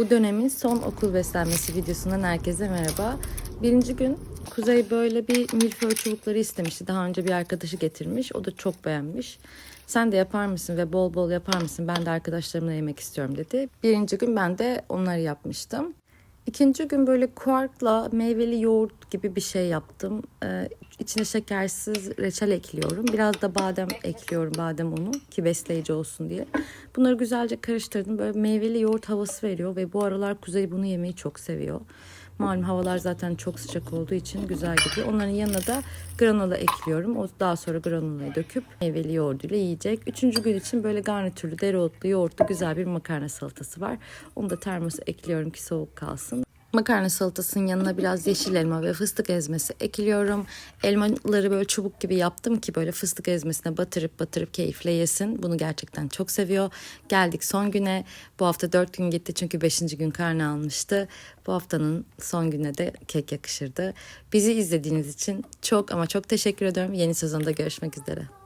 Bu dönemin son okul beslenmesi videosundan herkese merhaba. Birinci gün Kuzey böyle bir milföy çubukları istemişti. Daha önce bir arkadaşı getirmiş. O da çok beğenmiş. Sen de yapar mısın ve bol bol yapar mısın? Ben de arkadaşlarımla yemek istiyorum dedi. Birinci gün ben de onları yapmıştım. İkinci gün böyle kuarkla meyveli yoğurt gibi bir şey yaptım. Ee, içine şekersiz reçel ekliyorum. Biraz da badem ekliyorum, badem unu ki besleyici olsun diye. Bunları güzelce karıştırdım. Böyle meyveli yoğurt havası veriyor ve bu aralar Kuzey bunu yemeyi çok seviyor. Malum havalar zaten çok sıcak olduğu için güzel gidiyor. Onların yanına da granola ekliyorum. O daha sonra granolayı döküp meyveli yoğurduyla yiyecek. Üçüncü gün için böyle garnitürlü, dereotlu, yoğurtlu güzel bir makarna salatası var. Onu da termosa ekliyorum ki soğuk kalsın. Makarna salatasının yanına biraz yeşil elma ve fıstık ezmesi ekliyorum. Elmaları böyle çubuk gibi yaptım ki böyle fıstık ezmesine batırıp batırıp keyifle yesin. Bunu gerçekten çok seviyor. Geldik son güne. Bu hafta dört gün gitti çünkü beşinci gün karne almıştı. Bu haftanın son gününe de kek yakışırdı. Bizi izlediğiniz için çok ama çok teşekkür ediyorum. Yeni sezonda görüşmek üzere.